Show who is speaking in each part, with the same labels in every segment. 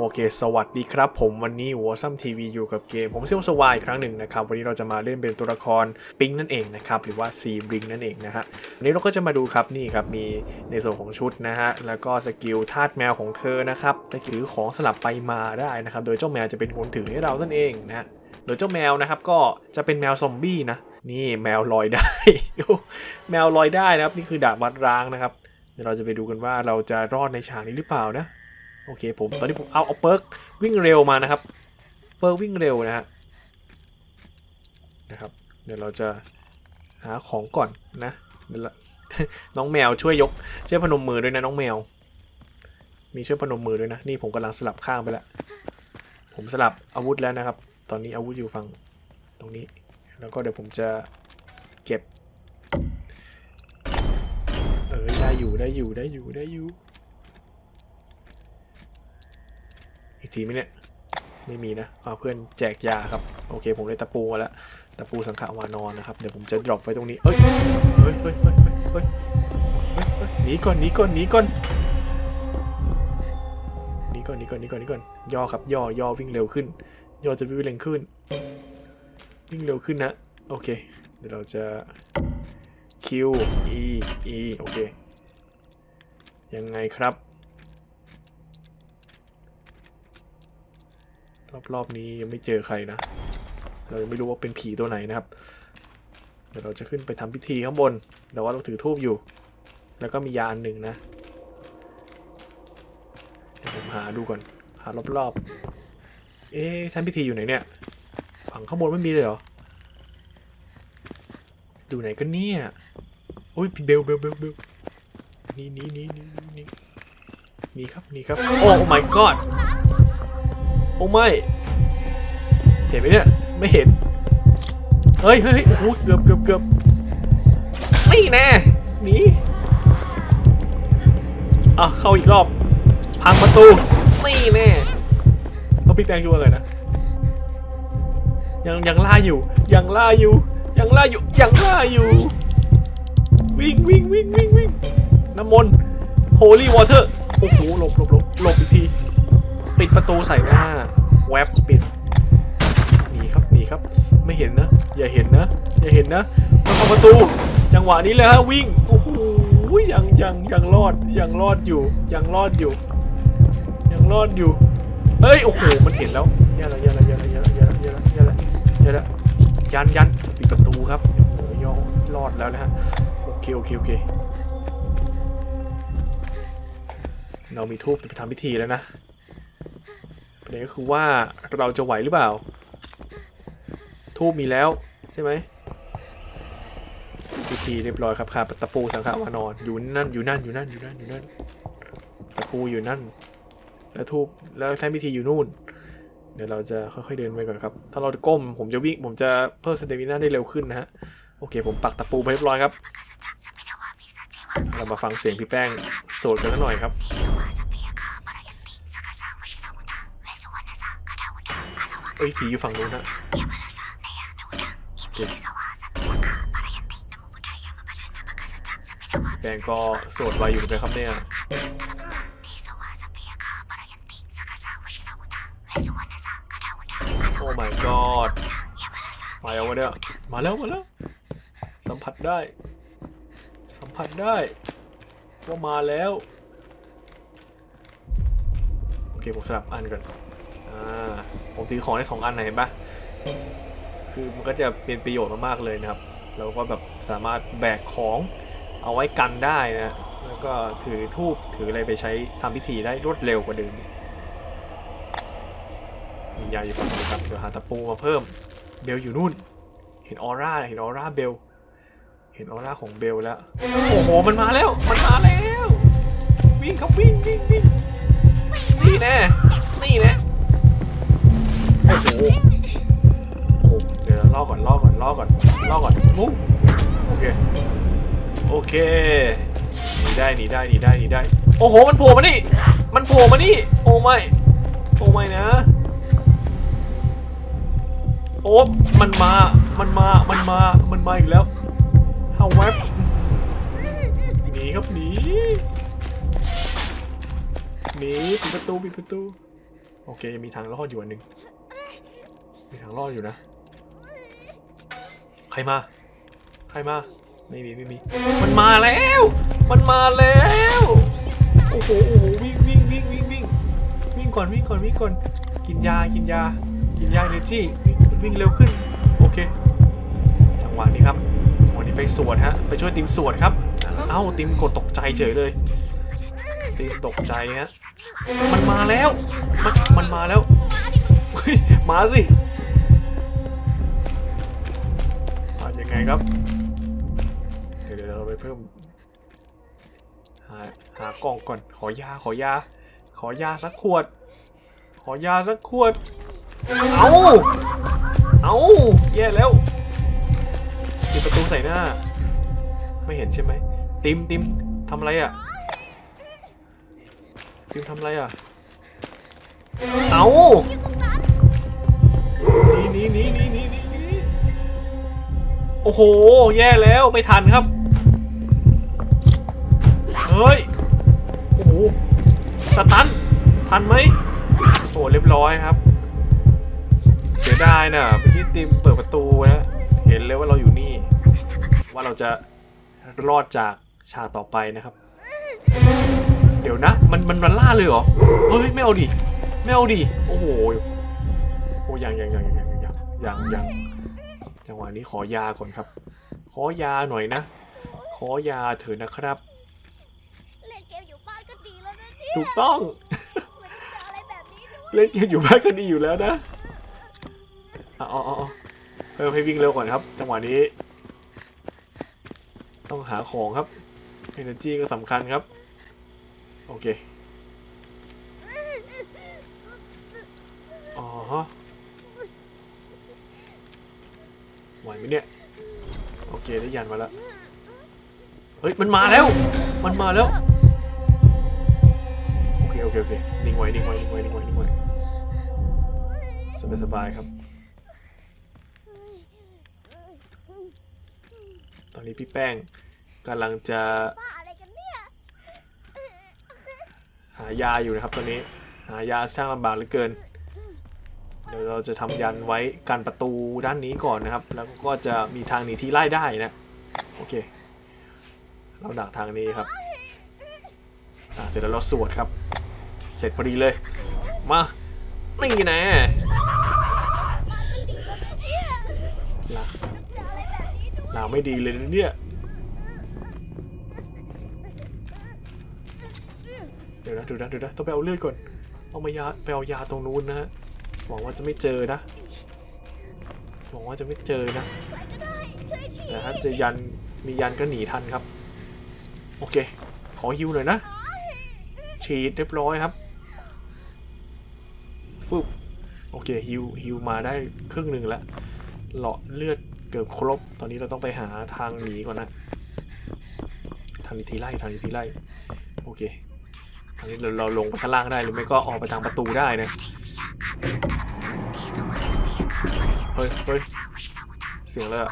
Speaker 1: โอเค สวัสดีครับผมวันนี้หัวซ้ำทีวีอยู่กับเกม ผมเชื่อว่าสวายอีกครั้งหนึ่งนะครับ วันนี้เราจะมาเล่นเป็นตัวละครปิงนั่นเองนะครับ หรือว่าซีบริงนั่นเองนะฮะวันนี้เราก็จะมาดูครับนี่ครับ มีในส่วนของชุดนะฮะ แล้วก็สกิลธาตุแมวของเธอนะครับจะถือของสลับไปมาได้นะครับ โดยเจ้าแมวจะเป็นคนถือให้เรานั่นเองนะฮะโดยเจ้าแมวนะครับก็จะเป็นแมวซอมบี้นะนี่แมวลอยได้ แมวลอยได้นะครับนี่คือดาบวัดร้างนะครับเดี๋ยวเราจะไปดูกันว่าเราจะรอดในฉากนี้หรือเปล่านะ โอเคผมตอนนี้ผมเอาเอาเปิร์กวิ่งเร็วมานะครับ เปิร์กวิ่งเร็วนะฮะนะครับ เดี๋ยวเราจะหาของก่อนนะเดี๋ยวน้องแมวช่วยยกช่วยพนมมือด้วยนะน้องแมว มีช่วยพนมมือด้วยนะนี่ผมกำลังสลับข้างไปแล้วผมสลับอาวุธแล้วนะครับ ตอนนี้อาวุธอยู่ฝั่งตรงนี้ แล้วก็เดี๋ยวผมจะเก็บเออได้อยู่ได้อยู่ได้อยู่ได้อยู่ อีกทีไหมเนี่ย ไม่มีนะเอาเพื่อนแจกยาครับ โอเค ผมได้ตะปูมาแล้ว ตะปูสังขาวานอนนะครับ เดี๋ยวผมจะดรอปไว้ตรงนี้เฮ้ยเฮ้ยเฮ้ย เฮ้ยเฮ้ยเฮ้ยเฮ้ยหนีก่อนหนีก่อนหนีก่อนหนีก่อนหนีก่อนหนีก่อนหนีก่อน ย่อครับ ย่อ ย่อวิ่งเร็วขึ้น ย่อจะวิ่งเร็วขึ้น วิ่งเร็วขึ้นนะ โอเค เดี๋ยวเราจะ Q E E โอเค ยังไงครับ รอบๆนี้ยังไม่เจอใครนะ เรายังไม่รู้ว่าเป็นผีตัวไหนนะครับ เดี๋ยวเราจะขึ้นไปทำพิธีข้างบน แต่ว่าเราถือทูบอยู่ แล้วก็มียาอันหนึ่งนะผมหาดูก่อน หารอบๆ เอ๊ะทำพิธีอยู่ไหนเนี่ย ฝั่งข้างบนไม่มีเลยเหรอดูไหนกันเนี่ยโอ้ยเบลเบลเบลเบลนี่นี่นี่นี่นี่นี่ครับนี่ครับ โอ้ my god โอ้ไม่ เห็นไหมเนี่ย ไม่เห็น เฮ้ยเฮ้ยโอ้โหเกือบเกือบเกือบนี่แน่หนีอะเข้าอีกรอบ พังประตู นี่แน่เอาพี่แปงช่วยอะไรนะ ยังยังล่าอยู่ ยังล่าอยู่ ยังล่าอยู่ ยังล่าอยู่ วิ่งวิ่งวิ่งวิ่งวิ่งน้ำมนต์ holy water โอ้โหหลบหลบหลบหลบอีกที ดประตูใส่หน้า แวบปิดหนีครับหนีครับ ไม่เห็นนะ อย่าเห็นนะ อย่าเห็นนะมันเข้าประตู จังหวะนี้เลยฮะวิ่งโอ้โหยังยังยังรอดยังรอดอยู่ ยังรอดอยู่ ยังรอดอยู่เฮ้ยโอ้โหมันเห็นแล้วแย่ละแย่ละแย่ละแย่ละแย่ละแย่ละแย่ละแย่ละยันยันปิดประตูครับโอ้ย่อรอดแล้วนะฮะโอเคโอเคโอเคเรามีทูบจะไปทำพิธีแล้วนะ ประเด็นก็คือว่าเราจะไหวหรือเปล่า ทูบมีแล้วใช่ไหมพิธีเรียบร้อยครับค่ะตะปูสังขารวานอนอยู่นั่นอยู่นั่นอยู่นั่นอยู่นั่นอยู่นั่นตะปูอยู่นั่น แล้วทูบแล้วแท่นพิธีอยู่นู่น เดี๋ยวเราจะค่อยๆเดินไปก่อนครับ ถ้าเราก้มผมจะวิ่งผมจะเพิ่มสเตมิน่าได้เร็วขึ้นนะฮะโอเค ผมปักตะปูไปเรียบร้อยครับ เรามาฟังเสียงพี่แป้งโสดกันหน่อยครับ เอ้ยผีอยู่ฝั่งนู้นนะแบงก็สวดไวอยู่เหมือนกันครับเนี่ยโอ้ my god มาแล้ววะเนี่ยมาแล้วมาแล้ว สัมผัสได้ สัมผัสได้ว่ามาแล้ว โอเคผมสลับอันก่อนอ่า ผมถือของได้สองอันนเห็นปะคือมันก็จะเป็นประโยชน์มากๆเลยนะครับ เราก็แบบสามารถแบกของเอาไว้กันได้นะแล้วก็ถือทูบถืออะไรไปใช้ทำพิธีได้รวดเร็วกว่าเดิมมียาอยู่ฝั่งนี้ครับเดี๋ยวหาตะปูมาเพิ่ม เบลอยู่นู่น เห็นออร่าเห็นออร่าเบล เห็นออร่าของเบลแล้ว โอ้โห มันมาแล้ว มันมาแล้ว วิ่งครับวิ่งวิ่งวิ่งนี่แน่นี่แน่ โอ้โหโอ้โหเดี๋ยวล่อก่อนล่อก่อนล่อก่อนล่อก่อนมุ้งโอเคโอเคหนีได้หนีได้หนีได้หนีได้ โอ้โหมันโผล่มานี่ มันโผล่มานี่ โอ้ไม่โอ้ไม่นะโอ้มันมา มันมา มันมา มันมาอีกแล้วฮาแวบหนีครับหนีหนีปิดประตูปิดประตู โอเคยังมีทางรอดอยู่อันหนึ่ง มีทางรอดอยู่นะ ใครมา ใครมา ไม่มีไม่มี มันมาแล้ว มันมาแล้ว โอ้โหโอ้โหวิ่งวิ่งวิ่งวิ่งวิ่งวิ่งก่อนวิ่งก่อนวิ่งก่อน กินยากินยา กินยาเนจี้วิ่งวิ่งเร็วขึ้น โอเค จังหวะนี้ครับวันนี้ไปสวดฮะ ไปช่วยติมสวดครับ เอ้าติมกดตกใจเฉยเลย ติมตกใจฮะ มันมาแล้ว มันมันมาแล้วเฮ้ยมาสิ ยังไงครับ เดี๋ยวเดี๋ยวเราไปเพิ่ม หาหากล่องก่อน ขอยา ขอยา ขอยาสักขวด ขอยาสักขวด เอาเอาแย่แล้วปิดประตูใส่หน้า ไม่เห็นใช่ไหม ติมติมทำอะไรอะ ติมทำอะไรอะ เอาหนี่นี่นี่นี่นี่นี่นี่โโอ้โห แย่แล้วไม่ทันครับ เฮ้ย โอ้โห สตัน ทันไหมโอ้เรียบร้อยครับ เสียดายนะเมื่อกี้ติมเปิดประตูนะ เห็นเลยว่าเราอยู่นี่ ว่าเราจะรอดจากฉากต่อไปนะครับ เดี๋ยวนะ มันมันมันล่าเลยเหรอ เฮ้ย ไม่เอาดิ ไม่เอาดิ โอ้โห โอ้ยังยังยังยังยังยังยัง จังหวะนี้ขอยาก่อนครับ ขอยาหน่อยนะ ขอยาเถอะนะครับ
Speaker 2: เล่นเกมอยู่บ้านก็ดีแล้วนะเนี่ย
Speaker 1: ถูกต้อง
Speaker 2: ไม่ได้เจออะไรแบบนี้ด้วย
Speaker 1: เล่นเกมอยู่บ้านก็ดีอยู่แล้วนะเอ๋อาเอาเอาเพิ่มให้วิ่งเร็วก่อนครับ จังหวะนี้ ต้องหาของครับ Energy ก็สำคัญครับ โอเค อ๋อฮะ ไหมเนี่ย โอเคได้ยันมาแล้ว เฮ้ย มันมาแล้ว มันมาแล้ว โอเค โอเค โอเค นิ่งไว้ นิ่งไว้ นิ่งไว้ นิ่งไว้ นิ่งไว้ สบายสบายครับ ตอนนี้พี่แป้งกำลังจะหายาอยู่นะครับตอนนี้ หายาช่างลำบากเหลือเกิน เดี๋ยวเราจะทำยันไว้กันประตูด้านนี้ก่อนนะครับ แล้วก็จะมีทางหนีที่ไล่ได้นะโอเค เราดักทางนี้ครับเสร็จแล้วเราสวดครับ เสร็จพอดีเลย มานี่นะลาลาไม่ดีเลยนะเนี่ยเดี๋ยวนะเดี๋ยวนะเดี๋ยวนะต้องไปเอาเลือดก่อนต้องไปยาไปเอายาตรงนู้นนะฮะ หวังว่าจะไม่เจอนะหวังว่าจะไม่เจอนะ
Speaker 2: ใครก็ได้ช่วยที
Speaker 1: แต่ถ้าเจอยันมียันก็หนีทันครับ โอเค ขอฮิวหน่อยนะ ฉีดเรียบร้อยครับฟึบโอเคฮิวฮิวมาได้ครึ่งหนึ่งแล้วหลอดเลือดเกือบครบ ตอนนี้เราต้องไปหาทางหนีก่อนนะทางนิทีไล่ทางนิทีไล่โอเคทางนี้เราเราลงข้างล่างได้หรือไม่ก็ออกไปทางประตูได้นะ เฮ้ยเฮ้ยเสียงเลยอะ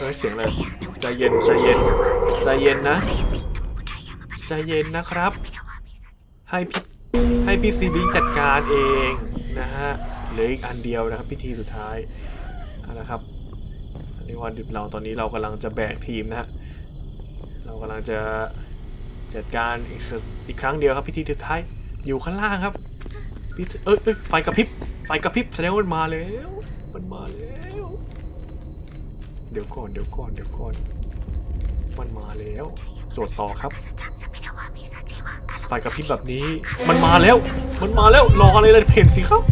Speaker 1: เฮ้ยเสียงเลยใจเย็นใจเย็นใจเย็นนะ ใจเย็นนะครับ ให้พี่ให้พี่ซีบิงจัดการเองนะฮะเหลืออีกอันเดียวนะครับพิธีสุดท้ายเอาละครับนนี้วันดิบเราตอนนี้เรากำลังจะแบกทีมนะฮะเรากำลังจะจัดการอีกอีกครั้งเดียวครับพิธีสุดท้าย อยู่ข้างล่างครับพิธีเอ้ยเอ้ยไฟกระพริบ ไฟกระพริบแสดงว่ามันมาแล้ว มันมาแล้ว เดี๋ยวก่อน เดี๋ยวก่อน เดี๋ยวก่อน มันมาแล้วสวดต่อครับ ไฟกระพริบแบบนี้ มันมาแล้ว มันมาแล้ว รออะไรเลยเพ่นสิครับ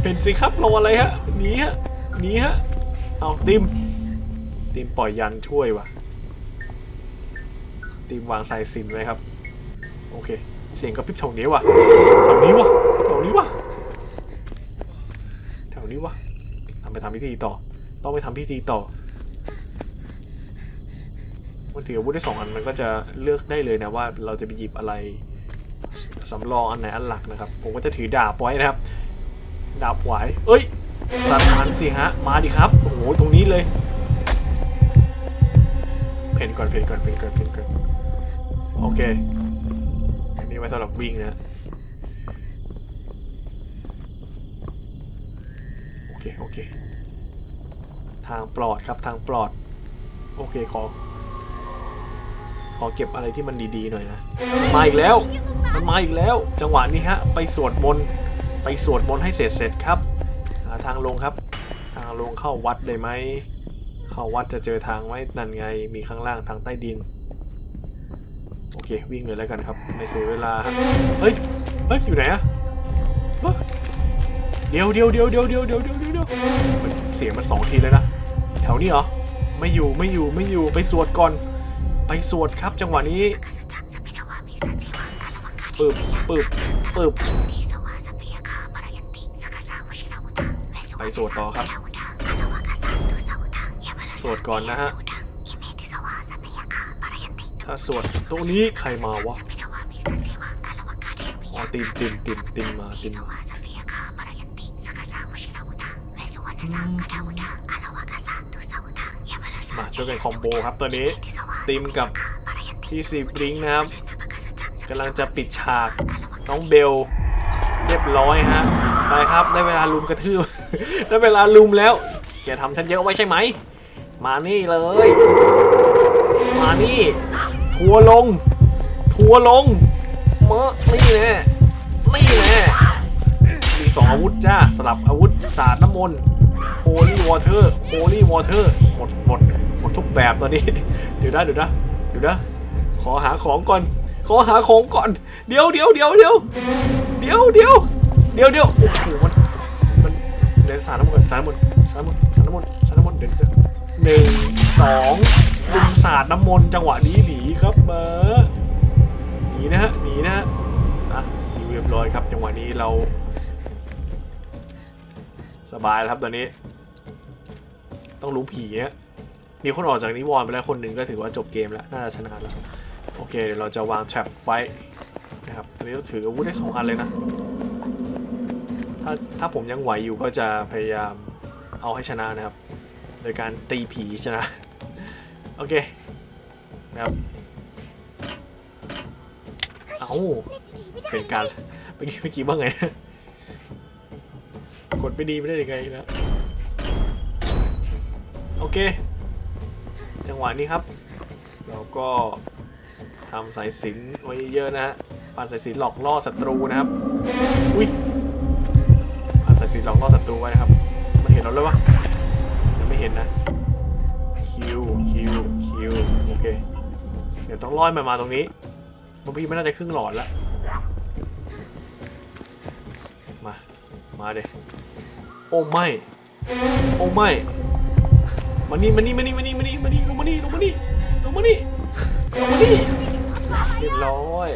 Speaker 1: เพ่นสิครับ รออะไรฮะ หนีฮะ หนีฮะ เอาติม ติมปล่อยยันช่วยวะติมวางสายสินไว้ครับ โอเค เสียงกระพริบแถวนี้วะแถวนี้วะแถวนี้วะแถวนี้วะทำไปทำพิธีต่อ ต้องไปทำพิธีต่อมันถืออาวุธได้สองอันมันก็จะเลือกได้เลยนะว่าเราจะไปหยิบอะไรสำรองอันไหนอันหลักนะครับ ผมก็จะถือดาบไว้นะครับ ดาบไหวเอ้ยสัตว์มันสิฮะ มาดิครับ โอ้โห ตรงนี้เลย เพนก่อนเพนก่อนเพนก่อนเพนก่อน โอเค นี่ไว้สำหรับวิ่งนะโอเคโอเคทางปลอดครับทางปลอด โอเคขอ ขอเก็บอะไรที่มันดีๆหน่อยนะมาอีกแล้วมันมาอีกแล้ว จังหวะนี้ฮะไปสวดมนต์ไปสวดมนต์ให้เสร็จเสร็จครับาทางลงครับ ทางลงเข้าวัดได้ไหมเข้าวัดจะเจอทางไหมนั่นไงมีข้างล่างทางใต้ดิน โอเค วิ่งเลยแล้วกันครับ ไม่เสียเวลา เฮ้ย เฮ้ย อยู่ไหนอะเดี๋ยวเดี๋ยวเดี๋ยวเดี๋ยวเดี๋ยวเดี๋ยวเดี๋ยวเดี๋ยวเสียงมันสองทีเลยนะ แถวนี้เหรอ ไม่อยู่ไม่อยู่ไม่อยู่ไปสวดก่อน ไปสวดครับจังหวะนี้ปึ๊บปึ๊บปึ๊บไปสวดต่อครับ สวดก่อนนะฮะ ถ้าส่วดตรงนี้ใครมาวะอ๋อติมติมติมติมมาติมมามาช่วยกันคอมโบครับตอนนี้ติมกับพี่ซีบลิงนะครับกำลังจะปิดฉากน้องเบลเรียบร้อยฮะไปครับได้เวลาลุมกระทืบได้เวลาลุมแล้วแกทำฉันเยอะไว้ใช่ไหม มานี่เลย มานี่ ทัวลง ทัวลงเมอะนี่แน่นี่แน่มีสองอาวุธจ้าสลับอาวุธสาดน้ำมนต์โฮลี่วอเตอร์โฮลี่วอเตอร์หมดหมดหมดทุกแบบตอนนี้ เดี๋ยวนะเดี๋ยวนะเดี๋ยวนะขอหาของก่อน ขอหาของก่อน เดี๋ยวเดี๋ยวเดี๋ยวเดี๋ยวเดี๋ยวเดี๋ยวเดี๋ยวเดี๋ยวโอ้โหมันมันเดี๋ยวสาดน้ำมนต์สาดน้ำมนต์สาดน้ำมนต์สาดน้ำมนต์สาดน้ำมนต์เดี๋ยวเดี๋ยวหนึ่งสอง ลุมศาสาดน้ำมนต์จังหวะนี้หนีครับมาหนีนะฮะหนีนะฮะอะหิวเรียบร้อยครับ จังหวะนี้เรา สบายแล้วครับตอนนี้ ต้องรู้ผีฮะมีคนออกจากนิวรณ์ไปแล้วคนหนึ่งก็ถือว่าจบเกมแล้ว น่าจะชนะแล้ว โอเค เดี๋ยวเราจะวางแทร็บไว้นะครับตอนนี้เราถืออาวุธได้สองอันเลยนะ ถ้าถ้าผมยังไหวอยู่ก็จะพยายามเอาให้ชนะนะครับ โดยการตีผีชนะ โอเคนะครับเอาเป็นการเมื่อกี้เมื่อกี้ว่าไงนะกดไม่ดีไม่ได้ยังไงนะ โอเค จังหวะนี้ครับ เราก็ทำสายสินไว้เยอะนะฮะปานสายสินหลอกล่อศัตรูนะครับ อุ้ยปานสายสินหลอกล่อศัตรูไว้นะครับ มันเห็นเราเลยวะยังไม่เห็นนะ คิวคิวคิวโอเค เดี๋ยวต้องล่อยมันมาตรงนี้บางทีไม่น่าจะครึ่งหลอดละมา มาเดยโอ้ไม่ โอ้ไม่ มานี่มานี่มานี่มานี่มานี่มานี่ลงมานี่ลงมานี่ลงมานี่ลงมานี่เรียบร้อย